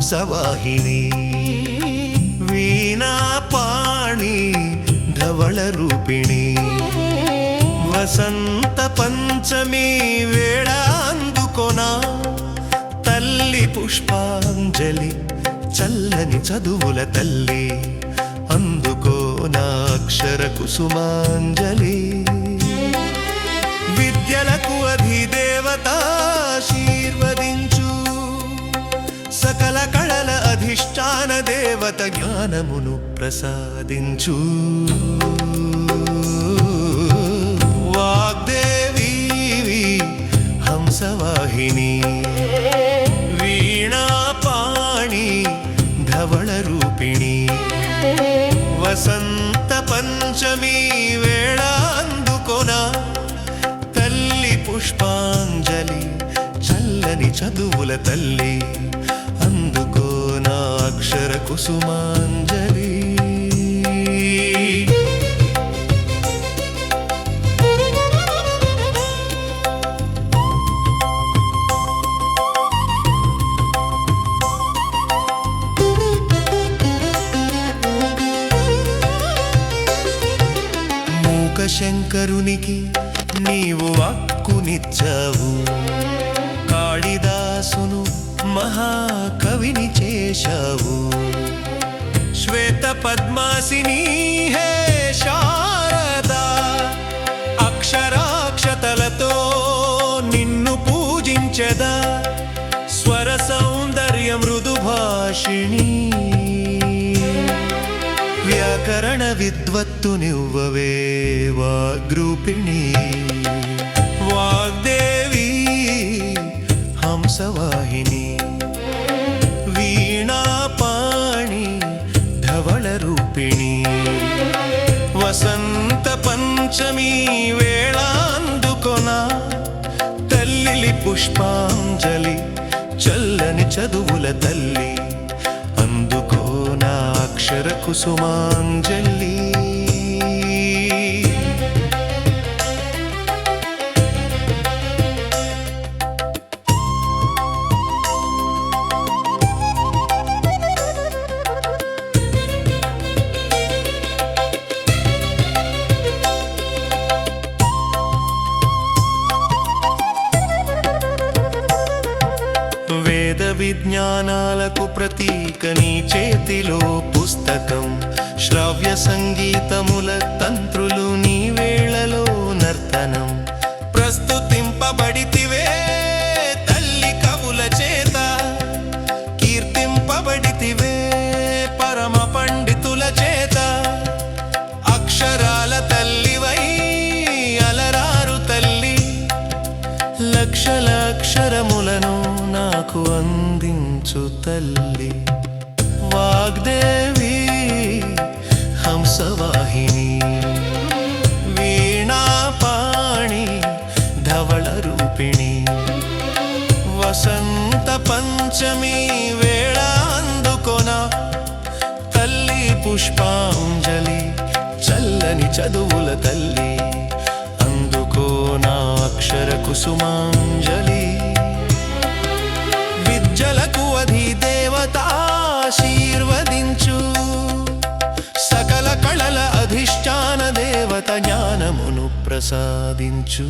హంసవాహిని వీణాపాణి ధవళ రూపిణి వసంత పంచమి వేళ తల్లి పుష్పాంజలి చల్లని చదువుల తల్లి అందుకో నాక్షర కుసుమాంజలి. దేవత జ్ఞానమును ప్రసాదించు. వాగ్దేవి హంసవాహిని. వీణాపాణి ధవళ రూపిణి వసంత పంచమి వేళ తల్లి పుష్పాంజలి చల్లని చదువుల తల్లి. అక్షర కుసుమాంజలి. మూక శంకరునికి చేశావు శ్వేత పద్మాసిని హే శారదా అక్షరాక్షతలతో నిన్ను పూజించదా స్వర సౌందర్య మృదు వ్యాకరణ విద్వత్తు నివ్వవే వాగ్రూపిణి. వాగ్దేవి హంసవాహిని. పంచమి వేళాందుకొన తల్లి పుష్పాంజలి చల్లని చదువుల తల్లి అందుకో నా అక్షర కుసుమాంజలి. చేతిలో పుస్తకం శ్రవ్య సంగీతముల తంత్రులు నీ వేళలో నర్తనం. ప్రస్తుతింపబడితివే తల్లి కవుల చేత కీర్తింపబడితివే పరమ పండితుల చేత. అక్షరాల తల్లివై అలరారు తల్లి లక్షల అక్షరములను నాకు అందించు తల్లి. హంసవాహిని వీణాపాణి ధవళ రూపిణి వసంత పంచమి వేళ అందుకొన తల్లి పుష్పాంజలి చల్లని చదువుల తల్లి అందుకో నా అక్షర కుసుమాంజలి జ్ఞానమును ప్రసాదించు.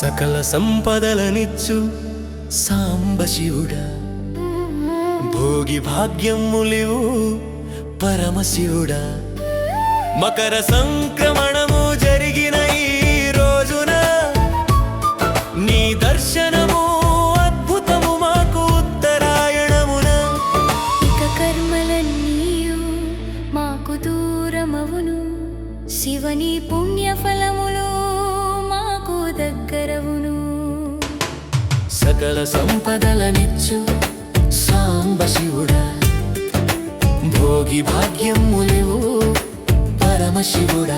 సకల సంపదలనిచ్చు సాంబశివుడా భోగి భాగ్యములివు పరమశివుడా మకర సంక్రమణము జరిగిన ఈ రోజున నీ దర్శనము అద్భుతము మాకు ఉత్తరాయణమున. ఇక కర్మలన్నీయు మాకు దూరమవును. శివని పుణ్యఫలములు మాకు దగ్గర సకల సంపదలనిచ్చు సాంబశివుడా భోగి భాగ్యములివు పరమశివుడ.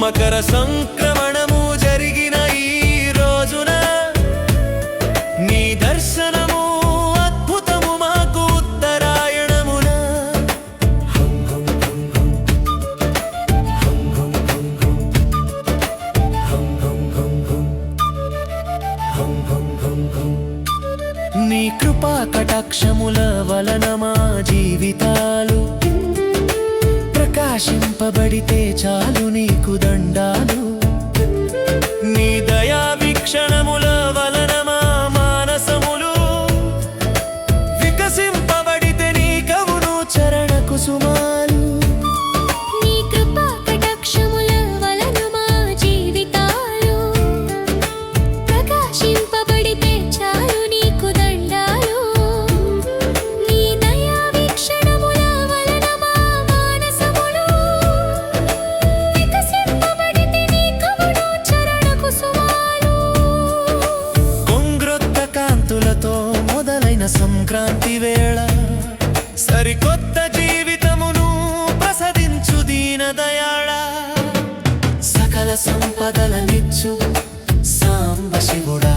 మకర సంక్రమణము నీ కృపా కటాక్షముల వలన మా జీవితాలు ప్రకాశింపబడితే చాలు నీకు దండాలు. నీ దయా సంక్రాంతి వేళ సరికొత్త జీవితమును ప్రసదించు దీన దయాళ సకల సంపదలనిచ్చు సాంబ శివుడా.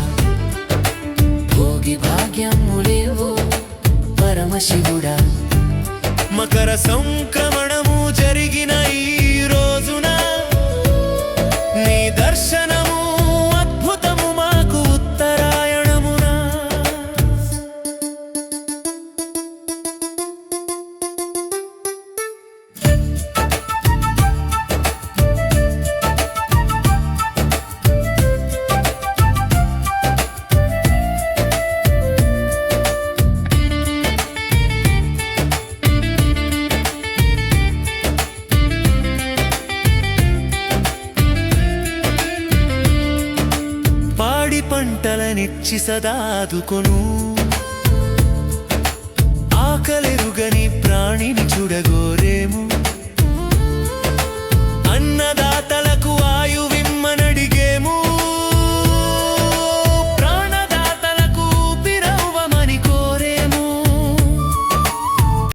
భోగి భాగ్యములేవు పరమశివుడా. మకర సంక్రమణము జరిగిన ఈ నిచ్చి సదాదుకొను. ఆకలెరుగని ప్రాణిని చూడగో